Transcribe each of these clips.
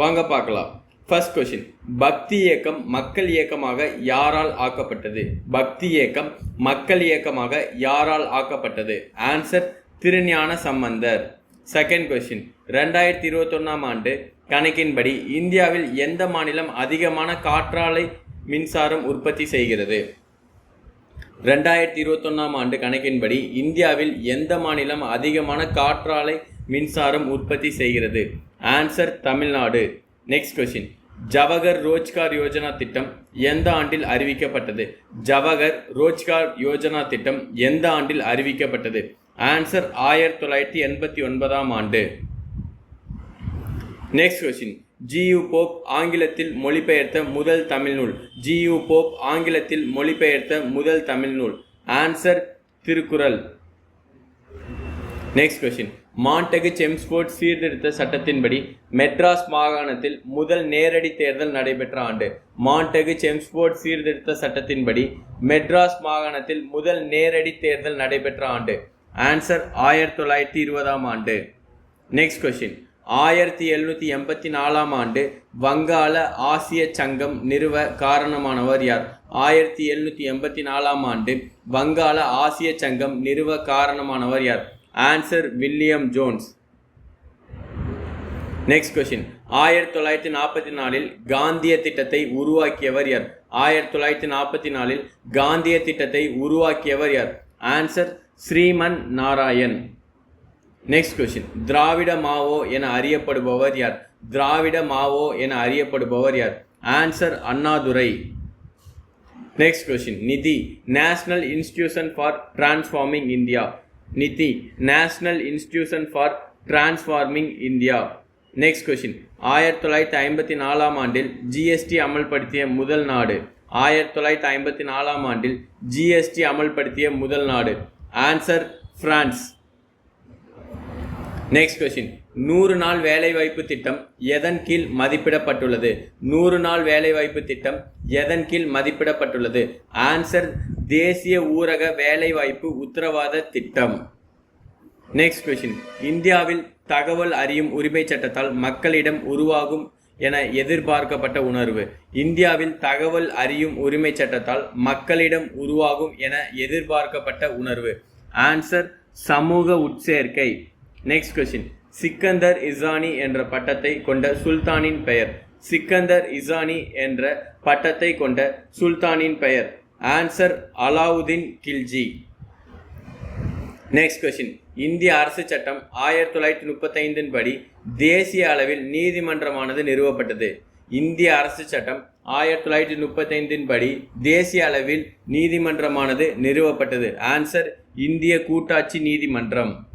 வாங்க பார்க்கலாம். First question பக்தி இயக்கம் மக்கள் இயக்கமாக யாரால் ஆக்கப்பட்டது? பக்தி இயக்கம் மக்கள் இயக்கமாக யாரால் ஆக்கப்பட்டது? Answer Thirugnana Sambandar. Second question ரெண்டாயிரத்தி இருபத்தொன்னாம் ஆண்டு கணக்கின்படி இந்தியாவில் எந்த மாநிலம் அதிகமான காற்றாலை மின்சாரம் உற்பத்தி செய்கிறது? ரெண்டாயிரத்தி இருபத்தொன்னாம் ஆண்டு கணக்கின்படி இந்தியாவில் எந்த மாநிலம் அதிகமான காற்றாலை மின்சாரம் உற்பத்தி செய்கிறது? Answer Tamil Nadu next question Jawahar Rozgar Yojana திட்டம் எந்த ஆண்டில் அறிவிக்கப்பட்டது ஜவஹர் ரோஜ்கார் யோஜனா திட்டம் எந்த ஆண்டில் அறிவிக்கப்பட்டது ஆன்சர் ஆயிரத்தி தொள்ளாயிரத்தி எண்பத்தி ஒன்பதாம் ஆண்டு. நெக்ஸ்ட் கொஸ்டின் ஜியு போப் ஆங்கிலத்தில் மொழிபெயர்த்த முதல் தமிழ் நூல். ஜியு போப் ஆங்கிலத்தில் மொழிபெயர்த்த முதல் தமிழ் நூல். Answer Thirukkural next question Montagu Chelmsford சீர்திருத்த சட்டத்தின்படி மெட்ராஸ் மாகாணத்தில் முதல் நேரடி தேர்தல் நடைபெற்ற ஆண்டு. மாண்டகு செம்ஸ்போர்ட் சீர்திருத்த சட்டத்தின்படி மெட்ராஸ் மாகாணத்தில் முதல் நேரடி தேர்தல் நடைபெற்ற ஆண்டு. ஆன்சர் ஆயிரத்தி தொள்ளாயிரத்தி இருபதாம் ஆண்டு. நெக்ஸ்ட் கொஸ்டின் ஆயிரத்தி எழுநூற்றி எண்பத்தி நாலாம் ஆண்டு வங்காள ஆசிய சங்கம் நிறுவ காரணமானவர் யார்? ஆயிரத்தி எழுநூற்றி எண்பத்தி நாலாம் ஆண்டு வங்காள ஆசிய சங்கம் நிறுவ காரணமானவர் யார்? Answer William Jones next question ஆயிரத்தி தொள்ளாயிரத்தி நாற்பத்தி நாலில் காந்திய திட்டத்தை உருவாக்கியவர் யார்? ஆயிரத்தி தொள்ளாயிரத்தி நாற்பத்தி நாலில் காந்திய திட்டத்தை உருவாக்கியவர் யார்? Answer Shriman Narayan. Next question திராவிட மாவோ என அறியப்படுபவர் யார்? திராவிட மாவோ என அறியப்படுபவர் யார்? Answer Annadurai. Next question NITI. National institution for transforming India NITI national institution for transforming India next question ஆயிரத்தி தொள்ளாயிரத்தி ஐம்பத்தி நாலாம் ஆண்டில் ஜிஎஸ்டி அமல்படுத்திய முதல் நாடு. ஆயிரத்தி தொள்ளாயிரத்தி ஐம்பத்தி நாலாம் ஆண்டில் ஜிஎஸ்டி அமல்படுத்திய முதல் நாடு. ஆன்சர் பிரான்ஸ் நெக்ஸ்ட் கொஸ்டின் நூறு நாள் வேலைவாய்ப்பு திட்டம் எதன் கீழ் மதிப்பிடப்பட்டுள்ளது? நூறு நாள் வேலைவாய்ப்பு திட்டம் எதன் கீழ் மதிப்பிடப்பட்டுள்ளது? ஆன்சர் தேசிய ஊரக வேலைவாய்ப்பு உத்தரவாத திட்டம். நெக்ஸ்ட் கொஷின் இந்தியாவில் தகவல் அறியும் உரிமை சட்டத்தால் மக்களிடம் உருவாகும் என எதிர்பார்க்கப்பட்ட உணர்வு. இந்தியாவில் தகவல் அறியும் உரிமை சட்டத்தால் மக்களிடம் உருவாகும் என எதிர்பார்க்கப்பட்ட உணர்வு. ஆன்சர் சமூக உட்சேர்க்கை. நெக்ஸ்ட் கொஷின் சிக்கந்தர் இசானி என்ற பட்டத்தை கொண்ட சுல்தானின் பெயர். சிக்கந்தர் இசானி என்ற பட்டத்தை கொண்ட சுல்தானின் பெயர். Answer Alauddin Khilji next question இந்திய அரசு சட்டம் ஆயிரத்தி தொள்ளாயிரத்தி முப்பத்தைந்தின் படி தேசிய அளவில் நீதிமன்றமானது நிறுவப்பட்டது. இந்திய அரசு சட்டம் ஆயிரத்தி தொள்ளாயிரத்தி முப்பத்தைந்தின் படி தேசிய அளவில் நீதிமன்றமானது நிறுவப்பட்டது. ஆன்சர் இந்திய கூட்டாட்சி நீதிமன்றம்.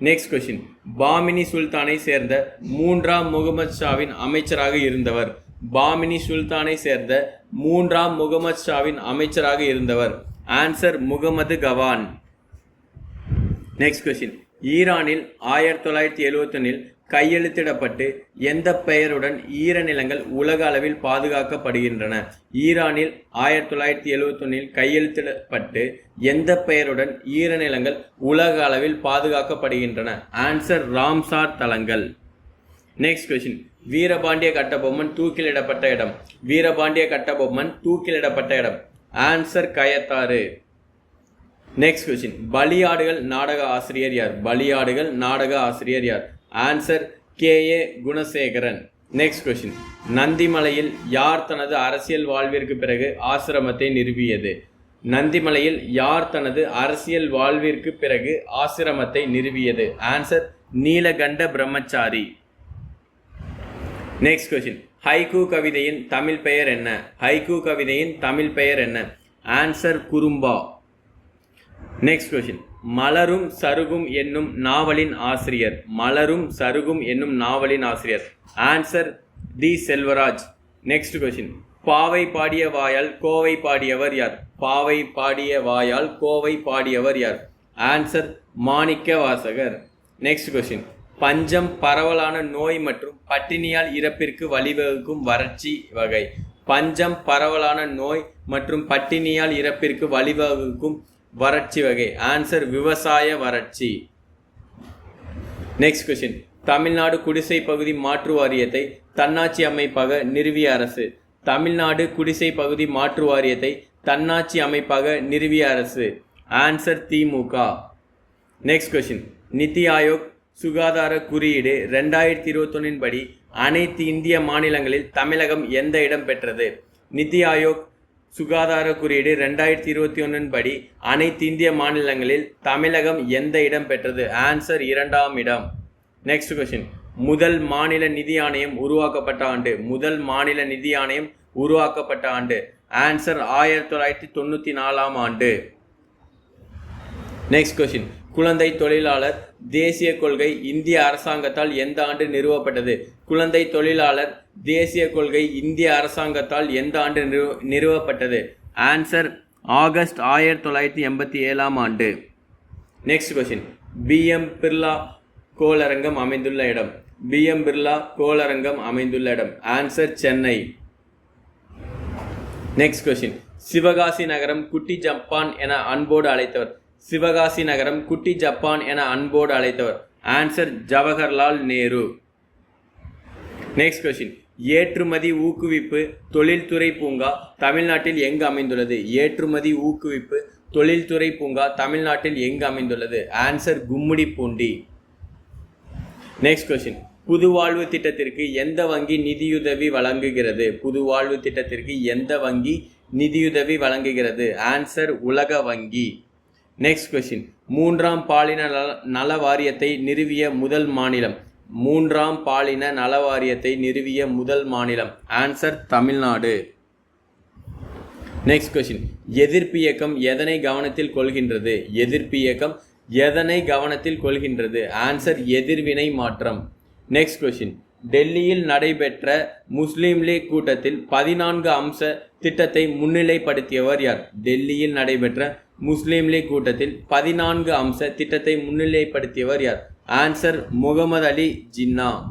நெக்ஸ்ட் கொஸ்டின் பாமினி சுல்தானை சேர்ந்த மூன்றாம் முகமது ஷாவின் அமைச்சராக இருந்தவர். பாமினி சுல்தானை சேர்ந்த மூன்றாம் முகமது ஷாவின் அமைச்சராக இருந்தவர். Answer Mohammed Gawan. Next question ஈரானில் ஆயிரத்தி தொள்ளாயிரத்தி எழுவத்தொன்னில் கையெழுத்திடப்பட்டு எந்த பெயருடன் ஈரநிலங்கள் உலக அளவில் பாதுகாக்கப்படுகின்றன? ஈரானில் ஆயிரத்தி தொள்ளாயிரத்தி எழுவத்தொன்னில் கையெழுத்திடப்பட்டு எந்த பெயருடன் ஈரநிலங்கள் உலக அளவில் பாதுகாக்கப்படுகின்றன? ஆன்சர் ராம்சார் தலங்கள். நெக்ஸ்ட் கொஸ்டின் வீரபாண்டிய கட்டபொம்மன் தூக்கிலிடப்பட்ட இடம். வீரபாண்டிய கட்டபொம்மன் தூக்கிலிடப்பட்ட இடம். ஆன்சர் கயத்தாறு. நெக்ஸ்ட் கொஸ்டின் பலியாடுகள் நாடக ஆசிரியர் யார்? பலியாடுகள் நாடக ஆசிரியர் யார்? Answer K. A. Gunasekaran. Next question நந்திமலையில் யார் தனது அரசியல் வாழ்விற்கு பிறகு ஆசிரமத்தை நிறுவியது? நந்திமலையில் யார் தனது அரசியல் வாழ்விற்கு பிறகு ஆசிரமத்தை நிறுவியது? ஆன்சர் நீலகண்ட பிரம்மச்சாரி. நெக்ஸ்ட் கொஸ்டின் ஹைகூ கவிதையின் தமிழ் பெயர் என்ன ஹைகூ கவிதையின் தமிழ் பெயர் என்ன ஆன்சர் குறும்பா நெக்ஸ்ட் கொஸ்டின் மலரும் சருகும் என்னும் நாவலின் ஆசிரியர் மலரும் சருகும் என்னும் நாவலின் ஆசிரியர் answer T Selvaraj next question பாவை பாடிய வாயால் கோவை பாடியவர் யார் பாவை பாடிய வாயால் கோவை பாடியவர் யார் answer Manikka Vasagar next question பஞ்சம் பரவலான நோய் மற்றும் பட்டினியால் இறப்பிற்கு வழிவகுக்கும் வறட்சி வகை. பஞ்சம் பரவலான நோய் மற்றும் பட்டினியால் இறப்பிற்கு வழிவகுக்கும் வறட்சி வகை. ஆன்சர் விவசாய வறட்சி. நெக்ஸ்ட் கொஸ்டின் தமிழ்நாடு குடிசை பகுதி மாற்று வாரியத்தை தன்னாட்சி அமைப்பாக நிறுவிய அரசு. தமிழ்நாடு குடிசை பகுதி மாற்று வாரியத்தை தன்னாட்சி அமைப்பாக நிறுவிய அரசு. Answer DMK next question NITI Aayog சுகாதார குறியீடு ரெண்டாயிரத்தி இருபத்தொன்னின் படி அனைத்து இந்திய மாநிலங்களில் தமிழகம் எந்த இடம் பெற்றது? நிதி ஆயோக் சுகாதார குறியீடு ரெண்டாயிரத்தி இருபத்தி ஒன்றின் படி அனைத்து இந்திய மாநிலங்களில் தமிழகம் எந்த இடம் பெற்றது? ஆன்சர் இரண்டாம் இடம். நெக்ஸ்ட் கொஸ்டின் முதல் மாநில நிதி ஆணையம் உருவாக்கப்பட்ட ஆண்டு. முதல் மாநில நிதி ஆணையம் உருவாக்கப்பட்ட ஆண்டு. ஆன்சர் ஆயிரத்தி தொள்ளாயிரத்தி தொண்ணூற்றி நாலாம் ஆண்டு. நெக்ஸ்ட் கொஸ்டின் குழந்தை தொழிலாளர் தேசிய கொள்கை இந்திய அரசாங்கத்தால் எந்த ஆண்டு நிறுவப்பட்டது? குழந்தை தொழிலாளர் தேசிய கொள்கை இந்திய அரசாங்கத்தால் எந்த ஆண்டு நிறுவ நிறுவப்பட்டது? ஆன்சர் ஆகஸ்ட் ஆயிரத்தி தொள்ளாயிரத்தி எண்பத்தி ஏழாம் ஆண்டு. Next question B M Birla கோளரங்கம் அமைந்துள்ள இடம். பிஎம் பிர்லா கோளரங்கம் அமைந்துள்ள இடம். Answer Chennai. Next question Sivakasi நகரம் குட்டி ஜப்பான் என அன்போடு அழைத்தவர். சிவகாசி நகரம் குட்டி ஜப்பான் என அன்போடு அழைத்தவர். Answer Jawaharlal Nehru. Next question ஏற்றுமதி ஊக்குவிப்பு தொழில்துறை பூங்கா தமிழ்நாட்டில் எங்கு அமைந்துள்ளது? ஏற்றுமதி ஊக்குவிப்பு தொழில்துறை பூங்கா தமிழ்நாட்டில் எங்கு அமைந்துள்ளது? ஆன்சர் கும்மிடிப்பூண்டி. நெக்ஸ்ட் கொஸ்டின் புதுவாழ்வு திட்டத்திற்கு எந்த வங்கி நிதியுதவி வழங்குகிறது? புதுவாழ்வு திட்டத்திற்கு எந்த வங்கி நிதியுதவி வழங்குகிறது? ஆன்சர் உலக வங்கி. நெக்ஸ்ட் கொஸ்டின் மூன்றாம் பாலின நல நல வாரியத்தை நிறுவிய முதல் மாநிலம். மூன்றாம் பாலின நல வாரியத்தை நிறுவிய முதல் மாநிலம். ஆன்சர் தமிழ்நாடு. நெக்ஸ்ட் கொஸ்டின் எதிர்ப்பு இயக்கம் எதனை கவனத்தில் கொள்கின்றது? எதிர்ப்பு இயக்கம் எதனை கவனத்தில் கொள்கின்றது? ஆன்சர் எதிர்வினை மாற்றம். நெக்ஸ்ட் கொஸ்டின் டெல்லியில் நடைபெற்ற முஸ்லீம் லீக் கூட்டத்தில் பதினான்கு அம்ச திட்டத்தை முன்னிலைப்படுத்தியவர் யார்? டெல்லியில் நடைபெற்ற முஸ்லீம் லீக் கூட்டத்தில் பதினான்கு அம்ச திட்டத்தை முன்னிலைப்படுத்தியவர் யார்? Answer Muhammad Ali Jinnah.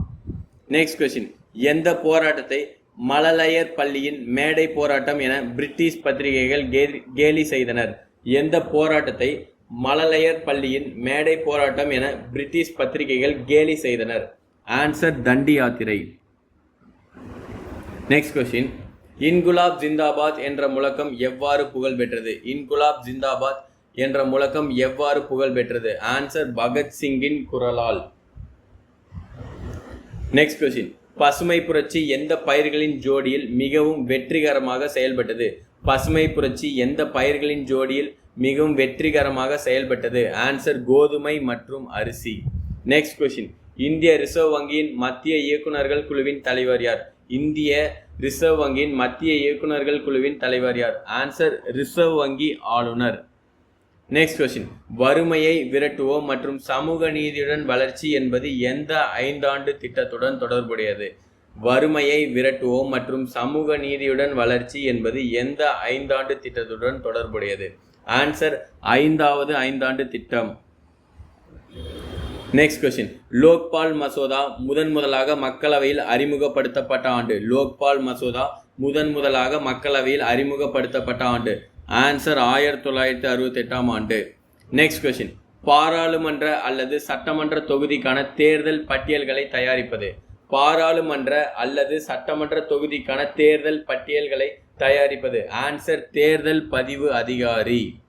Next question எந்த போராட்டத்தை மலலையர் பள்ளியின் மேடை போராட்டம் என பிரிட்டிஷ் பத்திரிகைகள் கே- கேலி செய்தனர்? எந்த போராட்டத்தை மலலையர் பள்ளியின் மேடை போராட்டம் என பிரிட்டிஷ் பத்திரிகைகள் கேலி செய்தனர்? ஆன்சர் தண்டி யாத்திரை நெக்ஸ்ட் கொஸ்டின் இன்குலாப் ஜிந்தாபாத் என்ற முழக்கம் எவ்வாறு புகழ் பெற்றது? இன்குலாப் ஜிந்தாபாத் என்ற முழக்கம் எவ்வாறு புகழ் பெற்றது? ஆன்சர் பகத்சிங்கின் குரலால். நெக்ஸ்ட் கொஸ்டின் பசுமை புரட்சி எந்த பயிர்களின் ஜோடியில் மிகவும் வெற்றிகரமாக செயல்பட்டது? பசுமை புரட்சி எந்த பயிர்களின் ஜோடியில் மிகவும் வெற்றிகரமாக செயல்பட்டது? ஆன்சர் கோதுமை மற்றும் அரிசி. நெக்ஸ்ட் கொஸ்டின் இந்திய ரிசர்வ் வங்கியின் மத்திய இயக்குனர்கள் குழுவின் தலைவர் யார்? இந்திய ரிசர்வ் வங்கியின் மத்திய இயக்குநர்கள் குழுவின் தலைவர் யார்? ஆன்சர் ரிசர்வ் வங்கி ஆளுநர். நெக்ஸ்ட் கொஸ்டின் வறுமையை விரட்டுவோம் மற்றும் சமூக நீதியுடன் வளர்ச்சி என்பது எந்த ஐந்தாண்டு திட்டத்துடன் தொடர்புடையது? வறுமையை விரட்டுவோம் மற்றும் சமூக நீதியுடன் வளர்ச்சி என்பது எந்த ஐந்தாண்டு திட்டத்துடன் தொடர்புடையது? ஆன்சர் ஐந்தாவது ஐந்தாண்டு திட்டம். நெக்ஸ்ட் கொஸ்டின் லோக்பால் மசோதா முதன் முதலாக மக்களவையில் அறிமுகப்படுத்தப்பட்ட ஆண்டு. லோக்பால் மசோதா முதன் முதலாக மக்களவையில் அறிமுகப்படுத்தப்பட்ட ஆண்டு. ஆன்சர் ஆயிரத்தி தொள்ளாயிரத்தி அறுபத்தெட்டாம் ஆண்டு. நெக்ஸ்ட் கொஸ்டின் பாராளுமன்ற அல்லது சட்டமன்ற தொகுதிக்கான தேர்தல் பட்டியல்களை தயாரிப்பது. பாராளுமன்ற அல்லது சட்டமன்ற தொகுதிக்கான தேர்தல் பட்டியல்களை தயாரிப்பது. ஆன்சர் தேர்தல் பதிவு அதிகாரி.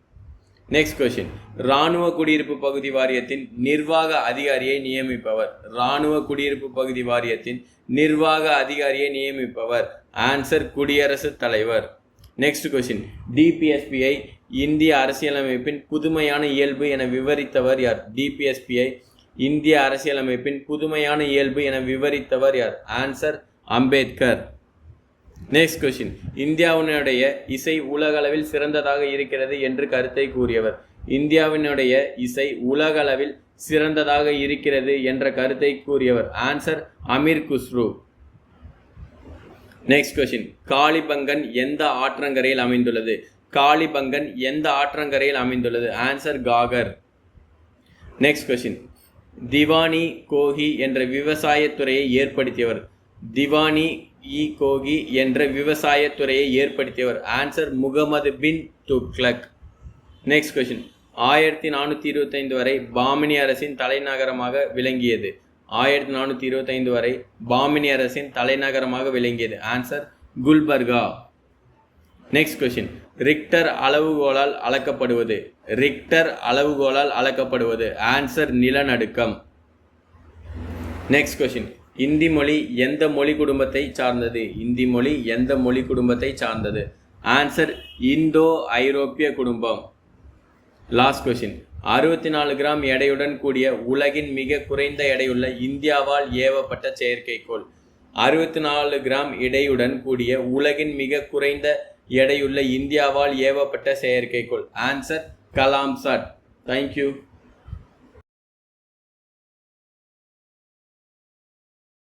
நெக்ஸ்ட் கொஸ்டின் இராணுவ குடியிருப்பு பகுதி வாரியத்தின் நிர்வாக அதிகாரியை நியமிப்பவர். இராணுவ குடியிருப்பு பகுதி வாரியத்தின் நிர்வாக அதிகாரியை நியமிப்பவர். ஆன்சர் குடியரசுத் தலைவர். நெக்ஸ்ட் கொஸ்டின் டிபிஎஸ்பியை இந்திய அரசியலமைப்பின் புதுமையான இயல்பு என விவரித்தவர் யார்? டிபிஎஸ்பியை இந்திய அரசியலமைப்பின் புதுமையான இயல்பு என விவரித்தவர் யார்? ஆன்சர் அம்பேத்கர். நெக்ஸ்ட் கொஸ்டின் இந்தியாவினுடைய இசை உலகளவில் சிறந்ததாக இருக்கிறது என்று கருத்தை கூறியவர். இந்தியாவினுடைய இசை உலகளவில் சிறந்ததாக இருக்கிறது என்ற கருத்தை கூறியவர். Answer Amir Khusro. Next question Kalibangan எந்த ஆற்றங்கரையில் அமைந்துள்ளது? காளிபங்கன் எந்த ஆற்றங்கரையில் அமைந்துள்ளது? Answer Ghaggar. Next question Diwani Kohi என்ற விவசாயத்துறையை ஏற்படுத்தியவர். திவானி இ கோகி என்ற விவசாயத்துறையை ஏற்படுத்தியவர். Answer Muhammad bin Tughlaq next question ஆயிரத்தி நானூற்றி இருபத்தைந்து வரை பாமினி அரசின் தலைநகரமாக விளங்கியது. ஆயிரத்தி நானூற்றி இருபத்தைந்து வரை பாமினி அரசின் தலைநகரமாக விளங்கியது. Answer Gulbarga. Next question Richter அளவுகோலால் அளக்கப்படுவது. ரிக்டர் அளவுகோலால் அளக்கப்படுவது. ஆன்சர் நிலநடுக்கம். நெக்ஸ்ட் கொஷின் இந்தி மொழி எந்த மொழி குடும்பத்தை சார்ந்தது? இந்தி மொழி எந்த மொழி குடும்பத்தை சார்ந்தது? ஆன்சர் இந்தோ ஐரோப்பிய குடும்பம். லாஸ்ட் கொஷின் அறுபத்தி நாலு கிராம் எடையுடன் கூடிய உலகின் மிக குறைந்த எடையுள்ள இந்தியாவால் ஏவப்பட்ட செயற்கைக்கோள். அறுபத்தி நாலு கிராம் எடையுடன் கூடிய உலகின் மிக குறைந்த எடையுள்ள இந்தியாவால் ஏவப்பட்ட செயற்கைக்கோள். Answer Kalam chat thank you